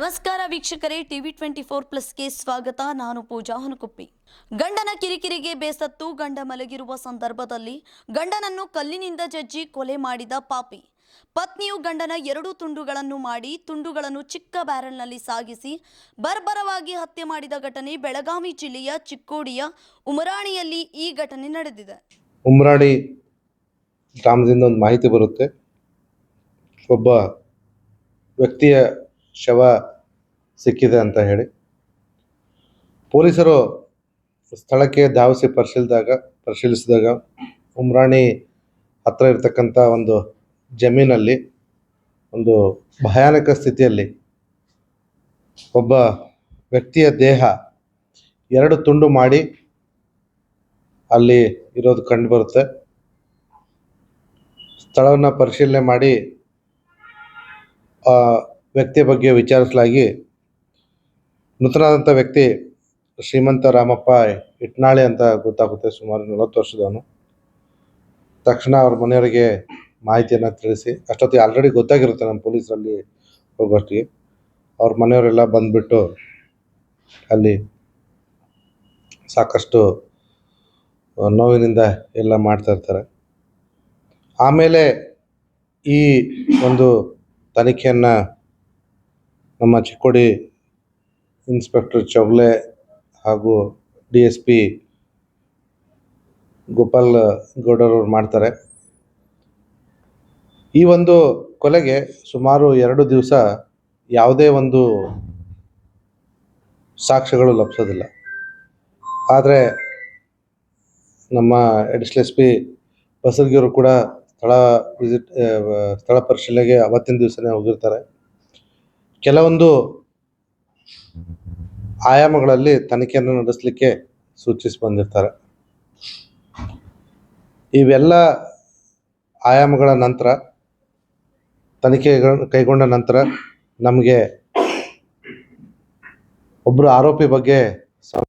ನಮಸ್ಕಾರ ವೀಕ್ಷಕರೇ, TV twenty four ಪ್ಲಸ್ಗೆ ಸ್ವಾಗತ. ನಾನು ಪೂಜಾ ಹನುಕುಪ್ಪಿ ಗಂಡನ ಕಿರಿಕಿರಿಗೆ ಬೇಸತ್ತು, ಗಂಡ ಮಲಗಿರುವ ಸಂದರ್ಭದಲ್ಲಿ ಗಂಡನನ್ನು ಕಲ್ಲಿನಿಂದ ಜಜ್ಜಿ ಕೊಲೆ ಮಾಡಿದ ಪಾಪಿ. ಪತ್ನಿಯು ಗಂಡನ ಎರಡು ತುಂಡುಗಳನ್ನು ಮಾಡಿ, ತುಂಡುಗಳನ್ನು ಚಿಕ್ಕ ಬ್ಯಾರಲ್ನಲ್ಲಿ ಸಾಗಿಸಿ, ಬರ್ಬರವಾಗಿ ಹತ್ಯೆ ಮಾಡಿದ ಘಟನೆ ಬೆಳಗಾವಿ ಜಿಲ್ಲೆಯ ಚಿಕ್ಕೋಡಿಯ ಉಮರಾಣಿಯಲ್ಲಿ ಈ ಘಟನೆ ನಡೆದಿದೆ. ಉಮರಾಣಿ ಗ್ರಾಮದಿಂದ ಒಂದು ಮಾಹಿತಿ ಬರುತ್ತೆ. ಒಬ್ಬ ವ್ಯಕ್ತಿಯ ಶವ ಸಿಕ್ಕಿದೆ ಅಂತ ಹೇಳಿ. ಪೊಲೀಸರು ಸ್ಥಳಕ್ಕೆ ಧಾವಿಸಿ ಪರಿಶೀಲಿದಾಗ ಪರಿಶೀಲಿಸಿದಾಗ ಉಮ್ರಾಣಿ ಹತ್ರ ಇರತಕ್ಕಂಥ ಒಂದು ಜಮೀನಲ್ಲಿ, ಒಂದು ಭಯಾನಕ ಸ್ಥಿತಿಯಲ್ಲಿ ಒಬ್ಬ ವ್ಯಕ್ತಿಯ ದೇಹ ಎರಡು ತುಂಡು ಮಾಡಿ ಅಲ್ಲಿ ಇರೋದು ಕಂಡು ಬರುತ್ತೆ. ಸ್ಥಳವನ್ನು ಪರಿಶೀಲನೆ ಮಾಡಿ ಆ ವ್ಯಕ್ತಿಯ ಬಗ್ಗೆ ವಿಚಾರಿಸಲಾಗಿ ಮೃತನಾದಂಥ ವ್ಯಕ್ತಿ ಶ್ರೀಮಂತ ರಾಮಪ್ಪ ಇಟ್ನಾಳೆ ಅಂತ ಗೊತ್ತಾಗುತ್ತೆ, ಸುಮಾರು ನಲವತ್ತು ವರ್ಷದವನು. ತಕ್ಷಣ ಅವ್ರ ಮನೆಯವರಿಗೆ ಮಾಹಿತಿಯನ್ನು ತಿಳಿಸಿ ಅಷ್ಟೊತ್ತಿಗೆ ಆಲ್ರೆಡಿ ಗೊತ್ತಾಗಿರುತ್ತೆ ನಮ್ಮ ಪೊಲೀಸರಲ್ಲಿ ಹೋಗೋಷ್ಟಿಗೆ. ಅವ್ರ ಮನೆಯವರೆಲ್ಲ ಬಂದುಬಿಟ್ಟು ಅಲ್ಲಿ ಸಾಕಷ್ಟು ನೋವಿನಿಂದ ಎಲ್ಲ ಮಾಡ್ತಾ ಇರ್ತಾರೆ. ಆಮೇಲೆ ಈ ಒಂದು ತನಿಖೆಯನ್ನು ನಮ್ಮ ಚಿಕ್ಕೋಡಿ ಇನ್ಸ್ಪೆಕ್ಟರ್ ಚೌಲೆ ಹಾಗೂ ಡಿ ಎಸ್ ಪಿ ಗೋಪಾಲ್ ಗೌಡರವ್ರು ಮಾಡ್ತಾರೆ. ಈ ಒಂದು ಕೊಲೆಗೆ ಸುಮಾರು ಎರಡು ದಿವಸ ಯಾವುದೇ ಒಂದು ಸಾಕ್ಷ್ಯಗಳು ಲಭಿಸೋದಿಲ್ಲ. ಆದರೆ ನಮ್ಮ ಎಡಿಷನಲ್ ಎಸ್ ಪಿ ಬಸರ್ಗಿಯವರು ಕೂಡ ಸ್ಥಳ ವಿಸಿಟ್ ಸ್ಥಳ ಪರಿಶೀಲನೆಗೆ ಅವತ್ತಿನ ದಿವಸನೇ ಹೋಗಿರ್ತಾರೆ. ಕೆಲವೊಂದು ಆಯಾಮಗಳಲ್ಲಿ ತನಿಖೆಯನ್ನು ನಡೆಸಲಿಕ್ಕೆ ಸೂಚಿಸಿ ಬಂದಿರ್ತಾರೆ. ಇವೆಲ್ಲ ಆಯಾಮಗಳ ನಂತರ, ತನಿಖೆ ಕೈಗೊಂಡ ನಂತರ ನಮಗೆ ಒಬ್ಬರು ಆರೋಪಿ ಬಗ್ಗೆ ಸ-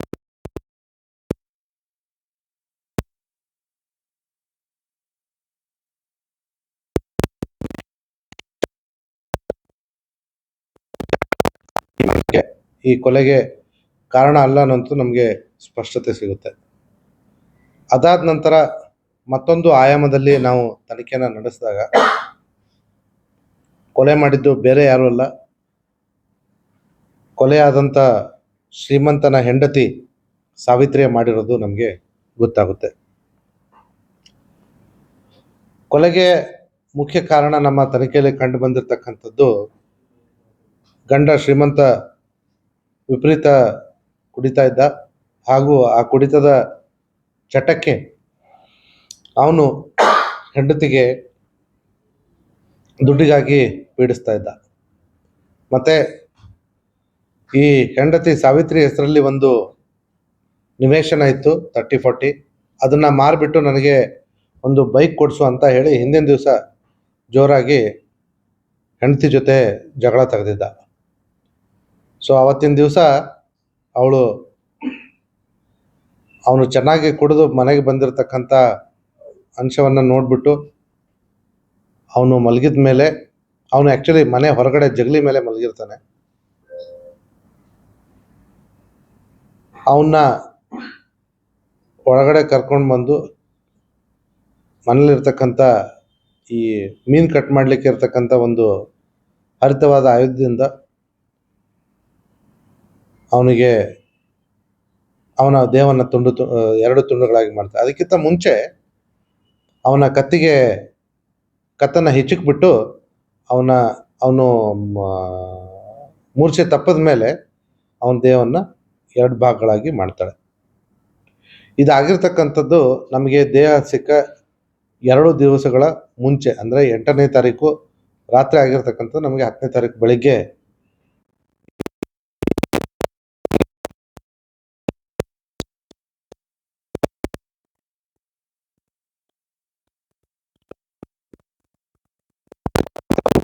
ನಮ್ಗೆ ಈ ಕೊಲೆಗೆ ಕಾರಣ ಅಲ್ಲ ಅನ್ನೋಂಥದ್ದು ನಮಗೆ ಸ್ಪಷ್ಟತೆ ಸಿಗುತ್ತೆ. ಅದಾದ ನಂತರ ಮತ್ತೊಂದು ಆಯಾಮದಲ್ಲಿ ನಾವು ತನಿಖೆನ ನಡೆಸಿದಾಗ ಕೊಲೆ ಮಾಡಿದ್ದು ಬೇರೆ ಯಾರೂ ಅಲ್ಲ. ಕೊಲೆಯಾದಂಥ ಶ್ರೀಮಂತನ ಹೆಂಡತಿ ಸಾವಿತ್ರಿಯ ಮಾಡಿರೋದು ನಮಗೆ ಗೊತ್ತಾಗುತ್ತೆ. ಕೊಲೆಗೆ ಮುಖ್ಯ ಕಾರಣ ನಮ್ಮ ತನಿಖೆಯಲ್ಲಿ ಕಂಡು ಬಂದಿರತಕ್ಕಂಥದ್ದು ಗಂಡ ಶ್ರೀಮಂತ ವಿಪರೀತ ಕುಡಿತಾ ಇದ್ದ. ಹಾಗೂ ಆ ಕುಡಿತದ ಚಟಕ್ಕೆ ಅವನು ಹೆಂಡತಿಗೆ ದುಡ್ಡಿಗಾಗಿ ಪೀಡಿಸ್ತಾ ಇದ್ದ. ಮತ್ತೆ ಈ ಹೆಂಡತಿ ಸಾವಿತ್ರಿ ಹೆಸರಲ್ಲಿ ಒಂದು ನಿವೇಶನ ಇತ್ತು ತರ್ಟಿ ಫೋರ್ಟಿ ಅದನ್ನು ಮಾರಿಬಿಟ್ಟು ನನಗೆ ಒಂದು ಬೈಕ್ ಕೊಡಿಸು ಅಂತ ಹೇಳಿ ಹಿಂದಿನ ದಿವಸ ಜೋರಾಗಿ ಹೆಂಡತಿ ಜೊತೆ ಜಗಳ ತೆಗೆದಿದ್ದ. ಸೊ ಅವತ್ತಿನ ದಿವಸ ಅವಳು ಅವನು ಚೆನ್ನಾಗಿ ಕುಡಿದು ಮನೆಗೆ ಬಂದಿರತಕ್ಕಂಥ ಅಂಶವನ್ನು ನೋಡಿಬಿಟ್ಟು ಅವನು ಮಲಗಿದ ಮೇಲೆ ಅವನು ಆ್ಯಕ್ಚುಲಿ ಮನೆ ಹೊರಗಡೆ ಜಗಲಿ ಮೇಲೆ ಮಲಗಿರ್ತಾನೆ. ಅವನ್ನ ಒಳಗಡೆ ಕರ್ಕೊಂಡು ಬಂದು ಮನೇಲಿರ್ತಕ್ಕಂಥ ಈ ಮೀನು ಕಟ್ ಮಾಡಲಿಕ್ಕೆ ಇರ್ತಕ್ಕಂಥ ಒಂದು ಹರಿತವಾದ ಆಯುಧದಿಂದ ಅವನಿಗೆ ಅವನ ದೇಹವನ್ನು ತುಂಡು ಎರಡು ತುಂಡುಗಳಾಗಿ ಮಾಡ್ತಾರೆ ಅದಕ್ಕಿಂತ ಮುಂಚೆ ಅವನ ಕತ್ತಿಗೆ ಕತ್ತನ್ನು ಹೆಚ್ಚಿಕ್ಬಿಟ್ಟು ಅವನ, ಅವನು ಮೂರ್ಛೆ ತಪ್ಪದ ಮೇಲೆ ಅವನ ದೇಹವನ್ನು ಎರಡು ಭಾಗಗಳಾಗಿ ಮಾಡ್ತಾಳೆ. ಇದಾಗಿರ್ತಕ್ಕಂಥದ್ದು ನಮಗೆ ದೇಹ ಸಿಕ್ಕ ಎರಡು ದಿವಸಗಳ ಮುಂಚೆ, ಅಂದರೆ ಎಂಟನೇ ತಾರೀಕು ರಾತ್ರಿ ಆಗಿರ್ತಕ್ಕಂಥದ್ದು ನಮಗೆ ಹತ್ತನೇ ತಾರೀಕು ಬೆಳಿಗ್ಗೆ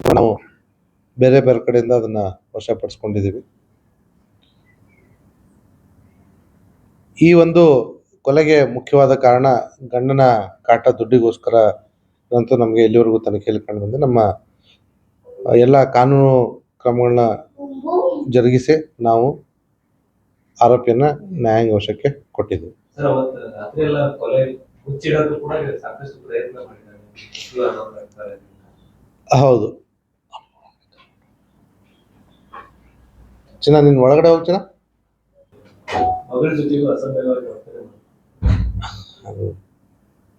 ನಾವು ಬೇರೆ ಬೇರೆ ಕಡೆಯಿಂದ ಅದನ್ನು ವಶಪಡಿಸ್ಕೊಂಡಿದ್ದೀವಿ. ಈ ಒಂದು ಕೊಲೆಗೆ ಮುಖ್ಯವಾದ ಕಾರಣ ಗಂಡನ ಕಾಟ ದುಡ್ಡಿಗೋಸ್ಕರ ಅಂತೂ ನಮಗೆ ಇಲ್ಲಿವರೆಗೂ ತನಿಖೆಯಲ್ಲಿ ಕಂಡು ಬಂದಿದೆ ನಮ್ಮ ಎಲ್ಲ ಕಾನೂನು ಕ್ರಮಗಳನ್ನ ಜರುಗಿಸಿ ನಾವು ಆರೋಪಿಯನ್ನ ನ್ಯಾಯಾಂಗ ವಶಕ್ಕೆ ಕೊಟ್ಟಿದ್ದೀವಿ. ಸರ್ ಅವತ್ತು ರಾತ್ರಿ ಎಲ್ಲ ಕೊಲೆ ಮುಚ್ಚಿಡೋದು ಕೂಡ ಸಾಕಷ್ಟು ಪ್ರಯತ್ನ ಮಾಡಿದ್ದಾರೆ ಸುಳ್ಳು ಅನ್ನೋದು ಆಗ್ತಾರೆ. ಹೌದು ಚಿನ್ನ ನಿನ್ನ ಒಳಗಡೆ ಹೋಗಿ ಚಿನ್ನ. ಅದು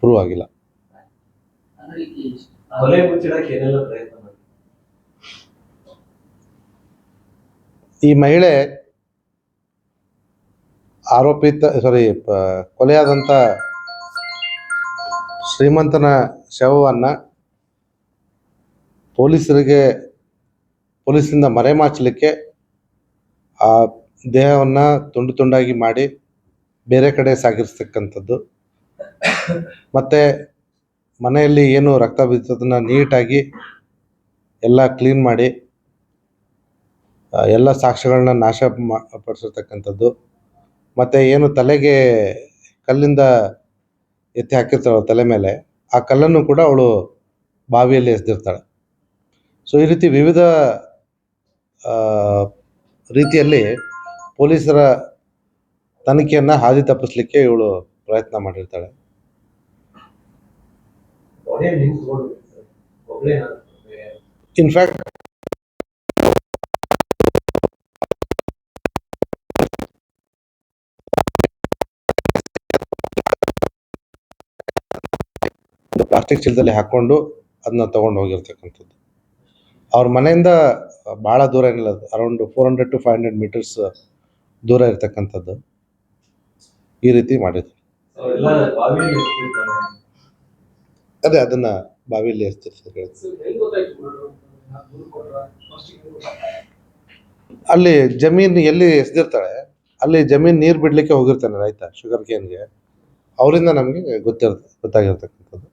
ಪ್ರೂವ್ ಆಗಿಲ್ಲ. ಈ ಮಹಿಳೆ ಆರೋಪಿತ ಸಾರಿ ಕೊಲೆಯಾದಂಥ ಶ್ರೀಮಂತನ ಶವವನ್ನು ಪೊಲೀಸರಿಗೆ ಪೊಲೀಸಿಂದ ಮರೆಮಾಚಲಿಕ್ಕೆ ಆ ದೇಹವನ್ನು ತುಂಡು ತುಂಡಾಗಿ ಮಾಡಿ ಬೇರೆ ಕಡೆ ಸಾಗಿಸ್ತಕ್ಕಂಥದ್ದು ಮತ್ತು ಮನೆಯಲ್ಲಿ ಏನು ರಕ್ತ ಬಿದ್ದದನ್ನು ನೀಟಾಗಿ ಎಲ್ಲ ಕ್ಲೀನ್ ಮಾಡಿ ಎಲ್ಲ ಸಾಕ್ಷ್ಯಗಳನ್ನ ನಾಶ ಮಾ, ಪಡಿಸಿರ್ತಕ್ಕಂಥದ್ದು. ಮತ್ತು ಏನು ತಲೆಗೆ ಕಲ್ಲಿಂದ ಎತ್ತಿ ಹಾಕಿರ್ತಾಳೆ ತಲೆ ಮೇಲೆ, ಆ ಕಲ್ಲನ್ನು ಕೂಡ ಅವಳು ಬಾವಿಯಲ್ಲಿ ಎಸೆದಿರ್ತಾಳೆ. ಸೊ ಈ ರೀತಿ ವಿವಿಧ ರೀತಿಯಲ್ಲಿ ಪೊಲೀಸರ ತನಿಖೆಯನ್ನು ಹಾದಿ ತಪ್ಪಿಸ್ಲಿಕ್ಕೆ ಇವಳು ಪ್ರಯತ್ನ ಮಾಡಿರ್ತಾಳೆ. ಇನ್ಫ್ಯಾಕ್ಟ್ ಪ್ಲಾಸ್ಟಿಕ್ ಚೀಲದಲ್ಲಿ ಹಾಕ್ಕೊಂಡು ಅದನ್ನ ತಗೊಂಡು ಹೋಗಿರ್ತಕ್ಕಂಥದ್ದು. ಅವ್ರ ಮನೆಯಿಂದ ಭಾಳ ದೂರ ಏನಿಲ್ಲ around four hundred to five hundred meters ದೂರ ಇರ್ತಕ್ಕಂಥದ್ದು. ಈ ರೀತಿ ಮಾಡಿದ್ರು. ಅದೇ ಅದನ್ನ ಬಾವಿಯಲ್ಲಿ ಎಸ್ತಿರ್ತಾರೆ ಅಲ್ಲಿ ಜಮೀನು ಎಲ್ಲಿ ಎಸ್ದಿರ್ತಾಳೆ ಅಲ್ಲಿ ಜಮೀನು ನೀರು ಬಿಡ್ಲಿಕ್ಕೆ ಹೋಗಿರ್ತಾನೆ ರೈತ ಶುಗರ್ ಕೇನ್ಗೆ ಅವರಿಂದ ನಮಗೆ ಗೊತ್ತಿರ್ ಗೊತ್ತಾಗಿರ್ತಕ್ಕಂಥದ್ದು.